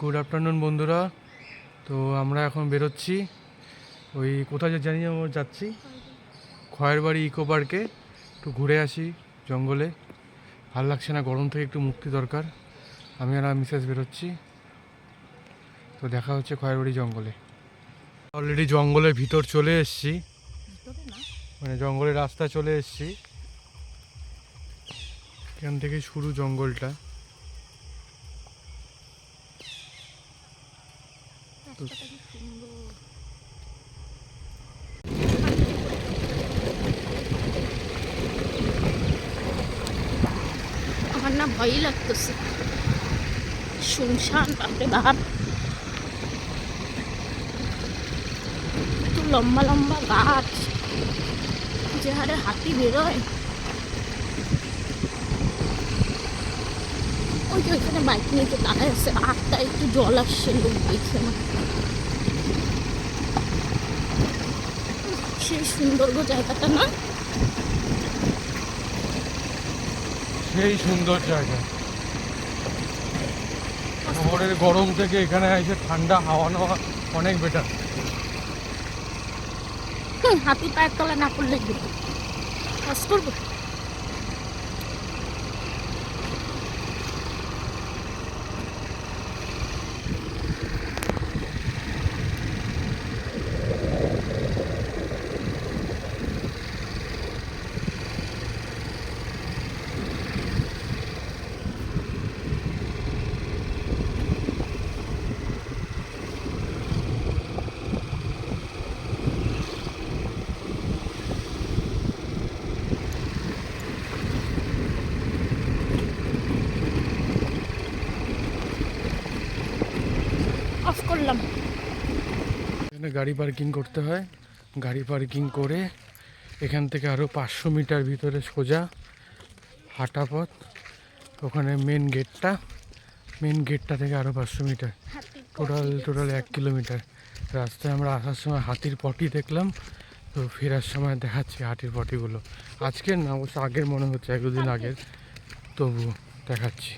Good afternoon বন্ধুরা। তো আমরা এখন বেরোচ্ছি। ওই কোথায় যে জানি আমরা যাচ্ছি। খয়ের বাড়ি ইকো পার্কে একটু ঘুরে আসি জঙ্গলে। ভালো লাগছে না, গরম থেকে একটু মুক্তি দরকার। আমি আর মিসেস বেরোচ্ছি। তো দেখা হচ্ছে খয়ের বাড়ি জঙ্গলে। অলরেডি জঙ্গলের ভিতর চলে এসেছি। মানে জঙ্গলের রাস্তা চলে এসেছি। এখান থেকে শুরু জঙ্গলটা। আমার না ভয়ই লাগতেছে। শুনশান বাপরে বাপ। এত লম্বা লম্বা গাছ। যে হারে হাতি বেরোয়। ওই যে ওইখানে বাইক নিয়ে তো দাঁড়ায় আছে আটটা একটু জল আসছে লোক দেখছে না। সেই সুন্দর জায়গাটা না? সেই সুন্দর জায়গা। শহরের গরম থেকে এখানে এসে ঠান্ডা হাওয়া নেওয়া অনেক বেটার হাতি পায়ের তলায় না পড়লে কি কাজ করব? অফ করলাম। এখানে গাড়ি পার্কিং করতে হয়। গাড়ি পার্কিং করে এখান থেকে আরও পাঁচশো মিটার ভিতরে সোজা হাঁটা পথ। ওখানে মেন গেটটা মেন গেটটা থেকে আরও পাঁচশো মিটার। টোটাল টোটাল এক কিলোমিটার রাস্তায় আমরা আসার সময় হাতির পটি দেখলাম। তো ফেরার সময় দেখাচ্ছি হাতির পটিগুলো আজকের না অবশ্য আগের মনে হচ্ছে এক দুদিন আগের। তবু দেখাচ্ছি।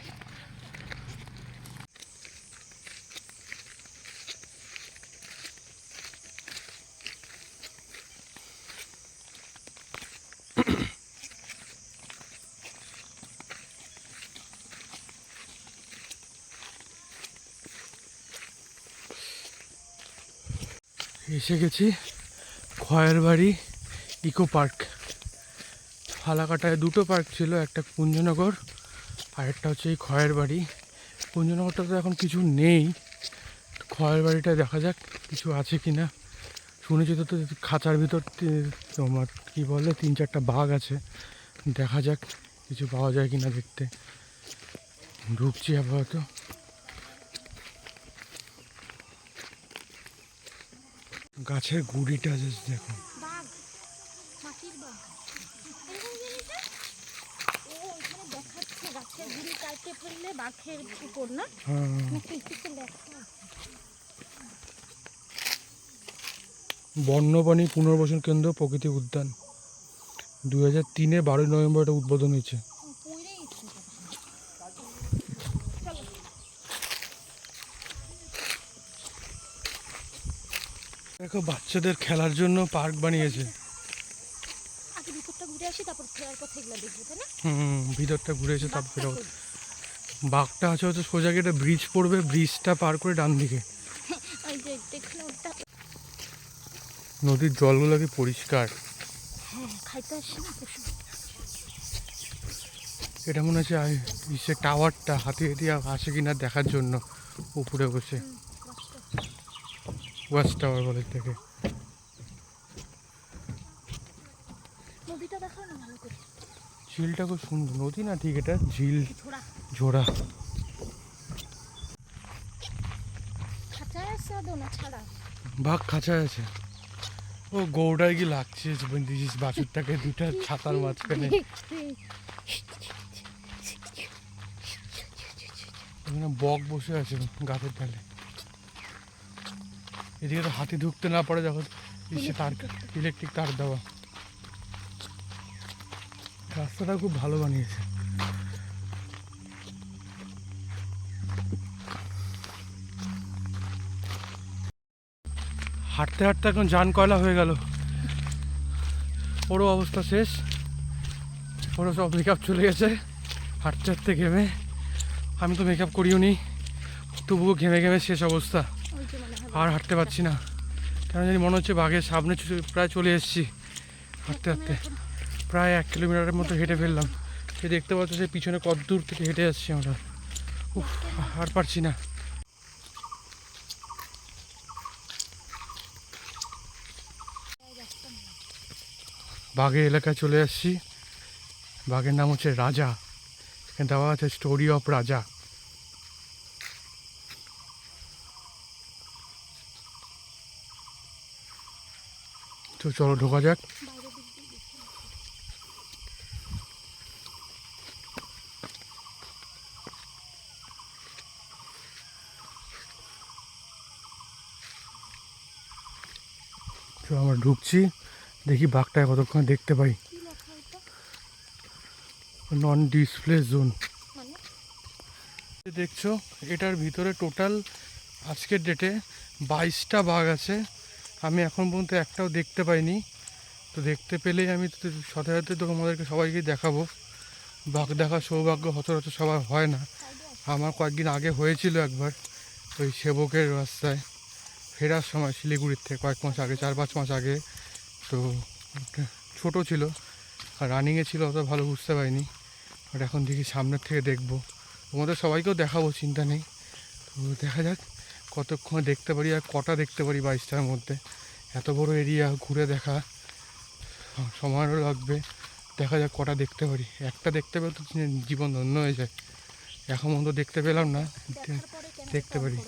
এসে গেছি খয়ের বাড়ি ইকো পার্ক। ফালাকাটায় দুটো পার্ক ছিল, একটা কুঞ্জনগর আর একটা হচ্ছে এই খয়ের বাড়ি। কুঞ্জনগরটা তো এখন কিছু নেই। খয়ের বাড়িটা দেখা যাক কিছু আছে কি না শুনেছি তো খাঁচার ভিতর তোমার কী বলে, তিন চারটা বাঘ আছে। দেখা যাক কিছু পাওয়া যায় কি না দেখতে। ঢুকছি আপাতত গাছের গুড়িটা জাস্ট দেখো বাঘ মাটির বাঘ ও ওখানে দেখাচ্ছে গাছের গুড়ি কাটতে ফেললে বাঘের উপর না হ্যাঁ। নাকি কিছু লেখা বন্যপ্রাণী পুনর্বাসন কেন্দ্র প্রকৃতি উদ্যান। দু হাজার তিনে বারোই নভেম্বর এটা উদ্বোধন হয়েছে। দেখো বাচ্চাদের খেলার জন্য পার্ক বানিয়েছে। আগে ভিতরটা ঘুরে আসি তারপর হুম বাঘটা আছে হচ্ছে সোজা গিয়ে ব্রিজ পড়বে ব্রিজটা পার করে ডান দিকে। নদীর জলগুলো কি পরিষ্কার? হ্যাঁ এটা মনে হচ্ছে টাওয়ারটা হাতি হাতি আসে কিনা দেখার জন্য উপরে বসে। ওয়াচ টাওয়ার বলে থেকে নদীটা দেখাও না ভালো করে। ঝিলটা খুব সুন্দর। নদী না ঠিক এটা? ঝিল। ঝোড়া। জোড়া খাঁচায় আছে ও গৌড়ায় কি লাগছে দিছিস বাছুরটাকে দুটা ছাতার মাঝখানে। এখানে বক বসে আছে গাছের ডালে। এদিকে তো হাতি ঢুকতে না পারে যখন তার ইলেকট্রিক তার দেওয়া। রাস্তাটা খুব ভালো বানিয়েছে। হাঁটতে হাঁটতে এখন যান কয়লা হয়ে গেল। ওরও অবস্থা শেষ। ওরও সব মেকআপ চলে গেছে। হাঁটতে হাঁটতে ঘেমে। আমি তো মেকআপ করিও নি। তবুও ঘেমে ঘেমে শেষ অবস্থা। আর হাঁটতে পারছি না। কেন জানি মনে হচ্ছে বাঘের সামনে প্রায় চলে এসেছি হাঁটতে হাঁটতে। প্রায় এক কিলোমিটারের মতো হেঁটে ফেললাম। সে দেখতে পাচ্ছ সে পিছনে কত দূর থেকে হেঁটে আসছি আমরা। উফ, আর পারছি না। বাঘের এলাকায় চলে আসছি। বাঘের নাম হচ্ছে রাজা। এখানে দেওয়া আছে স্টোরি অফ রাজা। তো চলো ঢোকা যাক। তো আমরা ঢুকছি। দেখি বাঘটা কতক্ষণ দেখতে পাই। নন ডিসপ্লে জোন দেখছ, এটার ভিতরে টোটাল আজকের ডেটে বাইশটা বাঘ আছে। আমি এখন পর্যন্ত একটাও দেখতে পাইনি। তো দেখতে পেলেই আমি সাথে সাথে তো সবাইকে দেখাবো। বাঘ দেখার সৌভাগ্য সচরাচর সবার হয় না। আমার কয়েকদিন আগে হয়েছিল একবার ওই সেবকের রাস্তায় ফেরার সময় শিলিগুড়ির থেকে, কয়েক মাস আগে, চার পাঁচ মাস আগে। তো ছোট ছিল আর রানিংয়ে ছিল অত ভালো বুঝতে পারিনি। বাট এখন দেখি সামনের থেকে দেখব। তোমাদের সবাইকেও দেখাবো, চিন্তা নেই। তো দেখা যাক। কতক্ষণ দেখতে পারি আর কটা দেখতে পারি বাইশটার মধ্যে? এত বড় এরিয়া ঘুরে দেখা। সময়ও লাগবে। দেখা যাক কটা দেখতে পারি। একটা দেখতে পেলে তো জীবন ধন্য হয়ে যায়। এখন পর্যন্ত দেখতে পেলাম না। দেখতে পারি।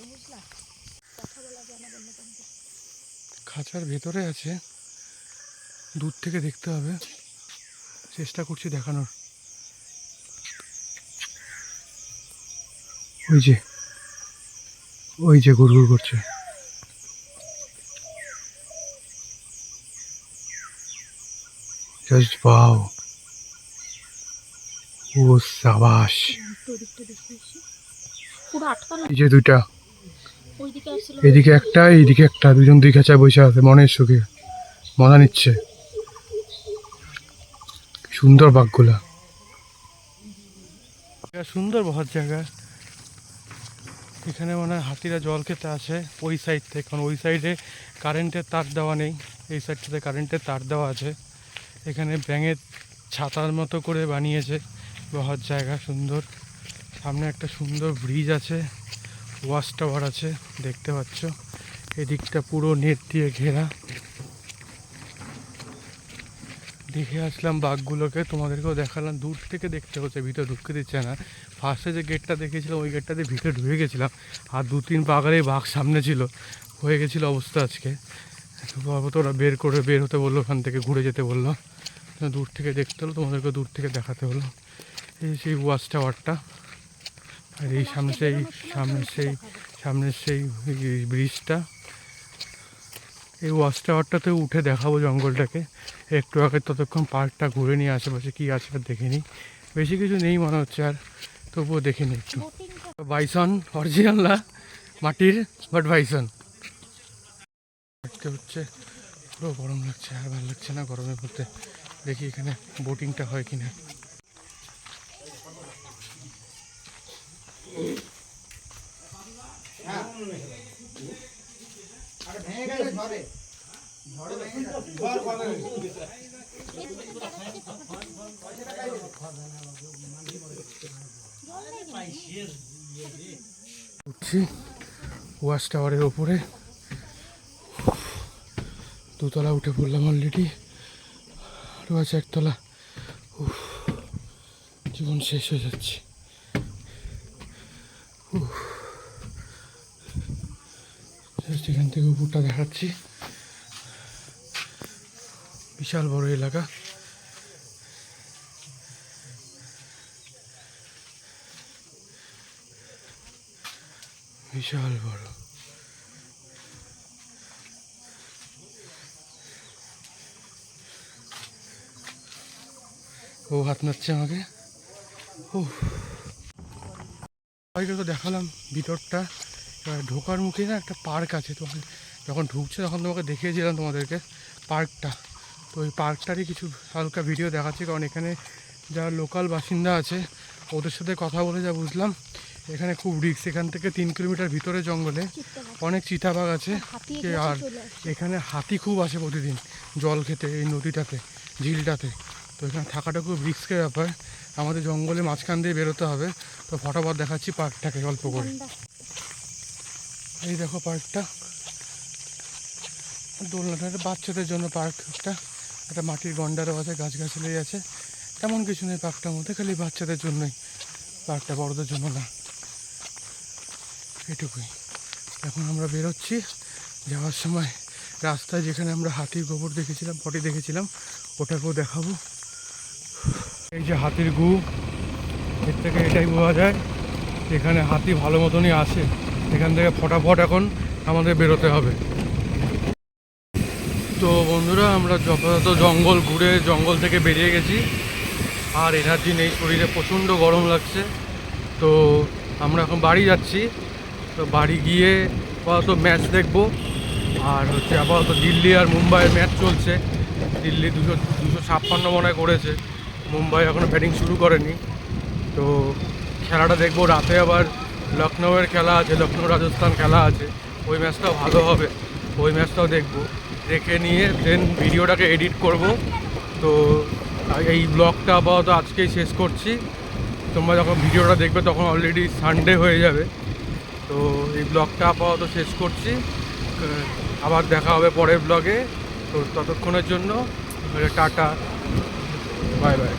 খাঁচার ভেতরে আছে। দূর থেকে দেখতে হবে। চেষ্টা করছি দেখানোর। ওই যে ওই যে গুড়গুড় করছে। জাস্ট বাও ও সাবাস। এই যে দুইটা। এদিকে একটা এইদিকে একটা। দুজন দুই খাঁচায় বসে আছে মনের সুখে। মজা নিচ্ছে। সুন্দর বাঘগুলা। সুন্দর বহার জায়গা। এখানে মনে হয় হাতিরা জল খেতে আসে, ওই সাইড থেকে। কারণ ওই সাইডে কারেন্টের তার দেওয়া নেই, এই সাইডটাতে কারেন্টের তার দেওয়া আছে। এখানে ব্যাঙের ছাতার মতো করে বানিয়েছে, বহার জায়গা সুন্দর। সামনে একটা সুন্দর ব্রিজ আছে ওয়াশ টাওয়ার আছে, দেখতে পাচ্ছ? এদিকটা পুরো নেট দিয়ে ঘেরা। দেখে আসলাম বাঘগুলোকে, তোমাদেরকেও দেখালাম। দূর থেকে দেখতে হচ্ছে, ভিতরে ঢুকতে দিচ্ছে না। ফার্স্টে যে গেটটা দেখেছিলাম ওই গেটটাতে ভিতরে ঢুকে গেছিলাম। আর দু তিন পাগারেই বাঘ সামনে ছিল। হয়ে গেছিল অবস্থা আজকে। তো ওরা বের করে বের হতে বলল, ওখান থেকে ঘুরে যেতে বলল। দূর থেকে দেখতে হলো তোমাদেরকে দূর থেকে দেখাতে হলো। এই সেই ওয়াচ টাওয়ারটা আর এই সামনে সেই সামনে সেই সামনের সেই ব্রিজটা এই ওয়াচ টাওয়ারটাতে উঠে দেখাবো জঙ্গলটাকে। একটু আগে ততক্ষণ পার্কটা ঘুরে নিয়ে আশেপাশে কী আছে আর দেখে নিই। বেশি কিছু নেই মনে হচ্ছে আর, তবুও দেখে নিই একটু। বাইসন অরিজিনাল না, মাটির বাট বাইসন দেখতে হচ্ছে, পুরো গরম লাগছে, আর ভালো লাগছে না গরমের মধ্যে দেখি এখানে বোটিংটা হয় কিনা। উঠছি ওয়াচ টাওয়ারের ওপরে। দুতলা উঠে পড়লাম অলরেডি আরও আছে একতলা। জীবন শেষ হয়ে যাচ্ছে উফ। এখান থেকে উপরটা দেখাচ্ছি। বিশাল বড় এলাকা। বিশাল বড়। ও হাত নাচ্ছে আমাকে। ও তো দেখালাম ভিতরটা। ঢোকার মুখে না একটা পার্ক আছে তো যখন ঢুকছে তখন তোমাকে দেখিয়েছিলাম তোমাদেরকে পার্কটা। তো ওই পার্কটারই কিছু হালকা ভিডিও দেখাচ্ছি কারণ এখানে যারা লোকাল বাসিন্দা আছে ওদের সাথে কথা বলে যা বুঝলাম এখানে খুব রিস্ক এখান থেকে তিন কিলোমিটার ভিতরে জঙ্গলে। অনেক চিতাবাঘ আছে আর এখানে হাতি খুব আসে প্রতিদিন জল খেতে এই নদীটাতে ঝিলটাতে। তো এখানে থাকাটা খুব রিস্কের ব্যাপার। আমাদের জঙ্গলে মাঝখান দিয়ে বেরোতে হবে তো ফটোফট দেখাচ্ছি পার্কটাকে অল্প করে। এই দেখো পার্কটা। দোলনাটা একটা বাচ্চাদের জন্য পার্ক একটা। একটা মাটির গন্ডারও আছে গাছগাছালি আছে। তেমন কিছু নেই পার্কটার মধ্যে, খালি বাচ্চাদের জন্যই। পার্কটা বড়দের জন্য না। এটুকুই। এখন আমরা বেরোচ্ছি। যাওয়ার সময় রাস্তায় যেখানে আমরা হাতির গোবর দেখেছিলাম, পটি দেখেছিলাম, ওটাকেও দেখাবো। এই যে হাতির গু, এর থেকে এটাই বোঝা যায় এখানে হাতি ভালো মতনই আসে। এখান থেকে ফটাফট এখন আমাদের বেরোতে হবে। তো বন্ধুরা, আমরা যথাযথ জঙ্গল ঘুরে জঙ্গল থেকে বেরিয়ে গেছি। আর এনার্জি নেই, শরীরে প্রচণ্ড গরম লাগছে। তো আমরা এখন বাড়ি যাচ্ছি। তো বাড়ি গিয়ে আপাতত ম্যাচ দেখব। আর হচ্ছে আপাতত দিল্লি আর মুম্বাইয়ের ম্যাচ চলছে। দিল্লি দুশো দুশো ছাপ্পান্ন মনে করেছে। মুম্বাই এখনও ব্যাটিং শুরু করেনি। তো খেলাটা দেখব। রাতে আবার লখনৌয়ের খেলা আছে লখনৌ রাজস্থান খেলা আছে, ওই ম্যাচটাও ভালো হবে। ওই ম্যাচটাও দেখব। দেখে নিয়ে দেন ভিডিওটাকে এডিট করব। তো এই ব্লগটা আপাতত আজকেই শেষ করছি। তোমরা যখন ভিডিওটা দেখবে তখন অলরেডি সানডে হয়ে যাবে। তো এই ব্লগটা আপাতত শেষ করছি। আবার দেখা হবে পরের ব্লগে তো ততক্ষণের জন্য টাটা। Bye bye